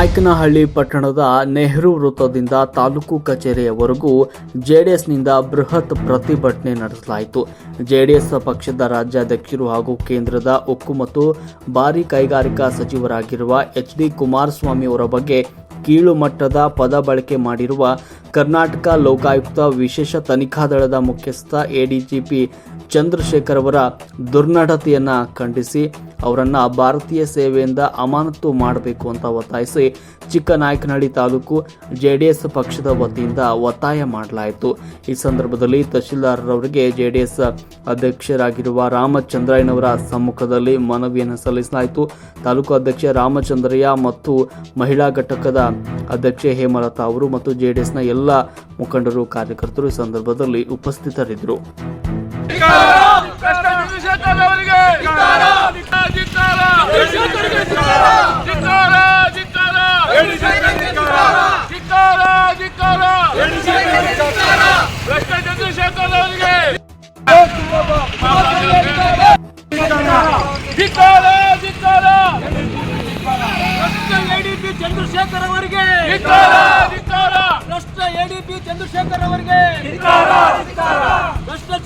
ಚಿಕ್ಕನಾಯಕನಹಳ್ಳಿ ಪಟ್ಟಣದ ನೆಹರು ವೃತ್ತದಿಂದ ತಾಲೂಕು ಕಚೇರಿಯವರೆಗೂ ಜೆಡಿಎಸ್ನಿಂದ ಬೃಹತ್ ಪ್ರತಿಭಟನೆ ನಡೆಸಲಾಯಿತು. ಜೆಡಿಎಸ್ ಪಕ್ಷದ ರಾಜ್ಯಾಧ್ಯಕ್ಷರು ಹಾಗೂ ಕೇಂದ್ರದ ಉಕ್ಕು ಮತ್ತು ಭಾರಿ ಕೈಗಾರಿಕಾ ಸಚಿವರಾಗಿರುವ ಎಚ್ ಡಿ ಕುಮಾರಸ್ವಾಮಿ ಅವರ ಬಗ್ಗೆ ಕೀಳು ಮಟ್ಟದ ಪದ ಬಳಕೆ ಮಾಡಿರುವ ಕರ್ನಾಟಕ ಲೋಕಾಯುಕ್ತ ವಿಶೇಷ ತನಿಖಾ ದಳದ ಮುಖ್ಯಸ್ಥ ಎಡಿಜಿಪಿ ಚಂದ್ರಶೇಖರ್ ಅವರ ದುರ್ನಡತೆಯನ್ನು ಖಂಡಿಸಿ ಅವರನ್ನ ಭಾರತೀಯ ಸೇವೆಯಿಂದ ಅಮಾನತು ಮಾಡಬೇಕು ಅಂತ ಒತ್ತಾಯಿಸಿ ಚಿಕ್ಕನಾಯಕನಹಳ್ಳಿ ತಾಲೂಕು ಜೆಡಿಎಸ್ ಪಕ್ಷದ ವತಿಯಿಂದ ಒತ್ತಾಯ ಮಾಡಲಾಯಿತು. ಈ ಸಂದರ್ಭದಲ್ಲಿ ತಹಶೀಲ್ದಾರರವರಿಗೆ ಜೆಡಿಎಸ್ ಅಧ್ಯಕ್ಷರಾಗಿರುವ ರಾಮಚಂದ್ರಯ್ಯನವರ ಸಮ್ಮುಖದಲ್ಲಿ ಮನವಿಯನ್ನು ಸಲ್ಲಿಸಲಾಯಿತು. ತಾಲೂಕು ಅಧ್ಯಕ್ಷ ರಾಮಚಂದ್ರಯ್ಯ ಮತ್ತು ಮಹಿಳಾ ಘಟಕದ ಅಧ್ಯಕ್ಷೆ ಹೇಮಲತಾ ಅವರು ಮತ್ತು ಜೆಡಿಎಸ್ನ ಎಲ್ಲ ಮುಖಂಡರು ಕಾರ್ಯಕರ್ತರು ಈ ಸಂದರ್ಭದಲ್ಲಿ ಉಪಸ್ಥಿತರಿದ್ದರು. ಚಂದ್ರಶೇಖರ್ ಅವರಿಗೆ ಎಡಿಪಿ ಚಂದ್ರಶೇಖರ್ ಅವರಿಗೆ. ಭ್ರಷ್ಟ ಎಡಿಪಿ ಚಂದ್ರಶೇಖರ್ ಅವರಿಗೆ.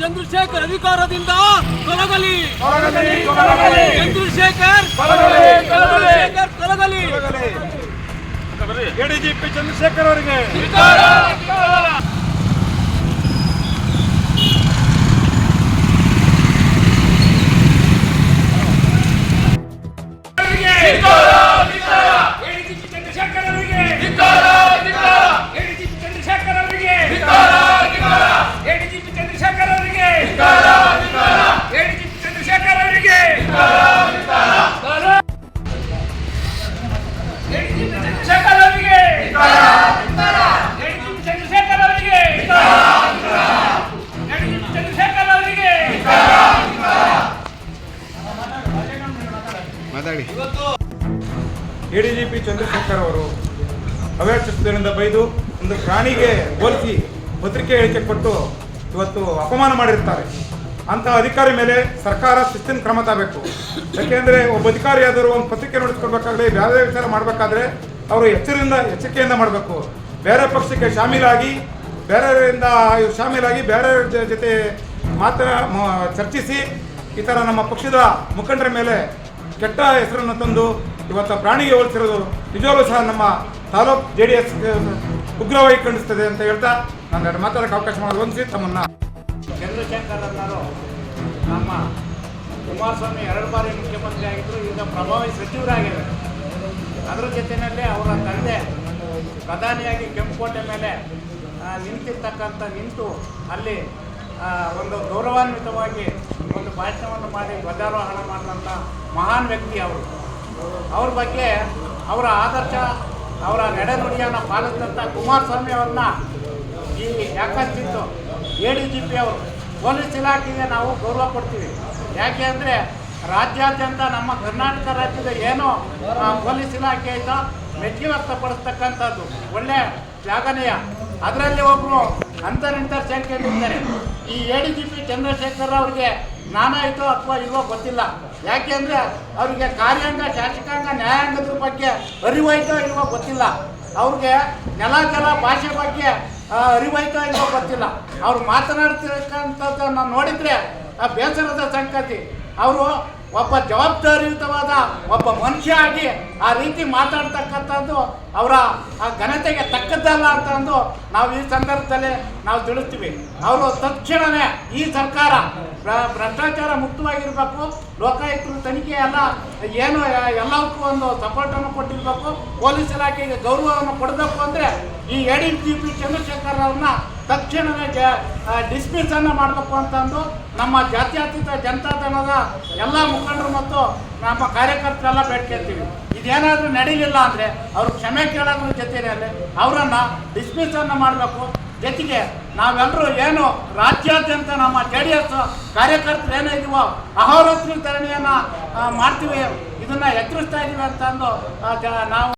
ಚಂದ್ರಶೇಖರ್ ಅಧಿಕಾರದಿಂದ ತೊಲಗಲಿ. ಚಂದ್ರಶೇಖರ್ ಚಂದ್ರಶೇಖರ್ ತೊಲಗಲಿ. ಎಡಿಜಿಪಿ ಚಂದ್ರಶೇಖರ್ ಅವರಿಗೆ. ಚಂದ್ರಶೇಖರ್ ಅವರು ಅವ್ಯಾಚಿಸಿದ್ದರಿಂದ ಬೈದು ಒಂದು ಪ್ರಾಣಿಗೆ ಹೋಲಿಸಿ ಪತ್ರಿಕೆ ಹೇಳಿಕೆ ಕೊಟ್ಟು ಇವತ್ತು ಅಪಮಾನ ಮಾಡಿರ್ತಾರೆ. ಅಂತ ಅಧಿಕಾರಿ ಮೇಲೆ ಸರ್ಕಾರ ಶಿಸ್ತಿನ ಕ್ರಮ ತಗಬೇಕು ಯಾಕೆಂದರೆ ಒಬ್ಬ ಅಧಿಕಾರಿಯಾದರೂ ಒಂದು ಪತ್ರಿಕೆ ನೋಡಿಸ್ಕೊಡ್ಬೇಕಾಗಲಿ ಯಾವುದೇ ವಿಚಾರ ಮಾಡಬೇಕಾದ್ರೆ ಅವರು ಎಚ್ಚರಿಂದ ಎಚ್ಚರಿಕೆಯಿಂದ ಮಾಡಬೇಕು. ಬೇರೆ ಪಕ್ಷಕ್ಕೆ ಶಾಮೀಲಾಗಿ, ಬೇರೆಯವರಿಂದ ಶಾಮೀಲಾಗಿ ಬೇರೆಯವರ ಜೊತೆ ಮಾತ್ರ ಚರ್ಚಿಸಿ ಈ ಥರ ನಮ್ಮ ಪಕ್ಷದ ಮುಖಂಡರ ಮೇಲೆ ಕೆಟ್ಟ ಹೆಸರನ್ನು ತಂದು ಇವತ್ತು ಪ್ರಾಣಿಗೆ ಹೋಲಿಸಿರೋದು ನಿಜವಾಗ್ಲೂ ಸಹ ನಮ್ಮ ತಾಲೂಕ್ ಜೆ ಡಿ ಎಸ್ ಉಗ್ರವಾಗಿ ಖಂಡಿಸ್ತದೆ ಅಂತ ಹೇಳ್ತಾ ನಾನು ಎರಡು ಮಾತಾಡೋಕ್ಕೆ ಅವಕಾಶ ಮಾಡಿ ಒಂದು ತಮ್ಮನ್ನ. ಚಂದ್ರಶೇಖರ್ ಅನ್ನೋರು ನಮ್ಮ ಕುಮಾರಸ್ವಾಮಿ ಎರಡು ಬಾರಿ ಮುಖ್ಯಮಂತ್ರಿ ಆಗಿದ್ದರು ಈಗ ಪ್ರಭಾವಿ ಸಚಿವರಾಗಿದ್ದಾರೆ. ಅದರ ಜೊತೆಯಲ್ಲಿ ಅವರ ತಂದೆ ಪ್ರಧಾನಿಯಾಗಿ ಕೆಂಪುಕೋಟೆ ಮೇಲೆ ನಿಂತಿರ್ತಕ್ಕಂಥ ನಿಂತು ಅಲ್ಲಿ ಒಂದು ಗೌರವಾನ್ವಿತವಾಗಿ ಒಂದು ಭಾಷಣವನ್ನು ಮಾಡಿ ಧ್ವಜಾರೋಹಣ ಮಾಡಿದಂಥ ಮಹಾನ್ ವ್ಯಕ್ತಿ ಅವರು. ಅವ್ರ ಬಗ್ಗೆ ಅವರ ಆದರ್ಶ, ಅವರ ನಡೆನುಡಿಯನ್ನು ಪಾಲಿಸಿದಂಥ ಕುಮಾರಸ್ವಾಮಿ ಅವ್ರನ್ನ ಈ ಯಾಕಂತಿತ್ತು ಎ ಡಿ ಜಿ ಪಿ ಅವರು. ಪೊಲೀಸ್ ಇಲಾಖೆಗೆ ನಾವು ಗೌರವ ಕೊಡ್ತೀವಿ. ಯಾಕೆ ಅಂದರೆ ರಾಜ್ಯಾದ್ಯಂತ ನಮ್ಮ ಕರ್ನಾಟಕ ರಾಜ್ಯದ ಏನು ಪೊಲೀಸ್ ಇಲಾಖೆ ಇದ್ದ ಮೆಚ್ಚುಗೆ ವ್ಯಕ್ತಪಡಿಸ್ತಕ್ಕಂಥದ್ದು ಒಳ್ಳೆ ಶ್ಲಾಘನೀಯ. ಅದರಲ್ಲಿ ಒಬ್ಬರು ಅಂತರಿಂತರ್ ಸೇರ್ಕೊಂಡಿದ್ದಾರೆ ಈ A D G P Chandrashekhar ಅವರಿಗೆ ಜ್ಞಾನ ಆಯಿತು ಅಥವಾ ಇಲ್ವೋ ಗೊತ್ತಿಲ್ಲ. ಯಾಕೆ ಅಂದರೆ ಅವರಿಗೆ ಕಾರ್ಯಾಂಗ, ಶಾಸಕಾಂಗ ನ್ಯಾಯಾಂಗದ ಬಗ್ಗೆ ಅರಿವಾಯ್ತೋ ಇಲ್ವೋ ಗೊತ್ತಿಲ್ಲ. ಅವ್ರಿಗೆ ನೆಲ, ಜಲ, ಭಾಷೆ ಬಗ್ಗೆ ಅರಿವಾಯ್ತೋ ಇಲ್ವೋ ಗೊತ್ತಿಲ್ಲ. ಅವ್ರು ಮಾತನಾಡ್ತಿರ್ತಕ್ಕಂಥದ್ದನ್ನು ನೋಡಿದರೆ, ಆ, ಬೇಸರದ ಸಂಗತಿ. ಅವರು ಒಬ್ಬ ಜವಾಬ್ದಾರಿಯುತವಾದ ಒಬ್ಬ ಮನುಷ್ಯ ಆಗಿ ಆ ರೀತಿ ಮಾತಾಡ್ತಕ್ಕಂಥದ್ದು ಅವರ ಆ ಘನತೆಗೆ ತಕ್ಕದ್ದಲ್ಲ ಅಂತ ಅಂದು ನಾವು ಈ ಸಂದರ್ಭದಲ್ಲಿ ನಾವು ತಿಳಿಸ್ತೀವಿ. ಅವರು ತಕ್ಷಣವೇ ಈ ಸರ್ಕಾರ ಭ್ರಷ್ಟಾಚಾರ ಮುಕ್ತವಾಗಿರಬೇಕು, ಲೋಕಾಯುಕ್ತರು ತನಿಖೆ ಎಲ್ಲ, ಏನು, ಎಲ್ಲದಕ್ಕೂ ಒಂದು ಸಪೋರ್ಟನ್ನು ಕೊಟ್ಟಿರಬೇಕು ಪೊಲೀಸ್ ಇಲಾಖೆಗೆ ಗೌರವವನ್ನು ಕೊಡಬೇಕು ಅಂದರೆ ಈ ಎಡಿ ಜಿ ಪಿ ಚಂದ್ರಶೇಖರ್ ಅವ್ರನ್ನ ತಕ್ಷಣವೇ ಜ ಡಿಸ್ಮಿಸ್ ಅನ್ನು ಮಾಡಬೇಕು ಅಂತಂದು ನಮ್ಮ ಜಾತ್ಯತೀತ ಜನತಾದಳದ ಎಲ್ಲ ಮುಖಂಡರು ಮತ್ತು ನಮ್ಮ ಕಾರ್ಯಕರ್ತರೆಲ್ಲ ಬೇಡ್ಕೊಳ್ತೀವಿ ಇದೇನಾದರೂ ನಡೀಲಿಲ್ಲ ಅಂದರೆ ಅವರು ಕ್ಷಮೆ ಕೇಳೋದ್ರ ಜೊತೆಯಲ್ಲಿ ಅವರನ್ನು ಡಿಸ್ಮಿಸ್ ಅನ್ನು ಮಾಡಬೇಕು. ಜೊತೆಗೆ ನಾವೆಲ್ಲರೂ ಏನು ರಾಜ್ಯಾದ್ಯಂತ ನಮ್ಮ ಜೆ ಡಿ ಎಸ್ ಕಾರ್ಯಕರ್ತರು ಏನಿದೀವೋ ಅಹೋರಾತ್ರಿ ಧರಣಿಯನ್ನು ಮಾಡ್ತೀವಿ. ಇದನ್ನು ಎದುರಿಸ್ತಾ ಇದ್ದೀವಿ ಅಂತಂದು ನಾವು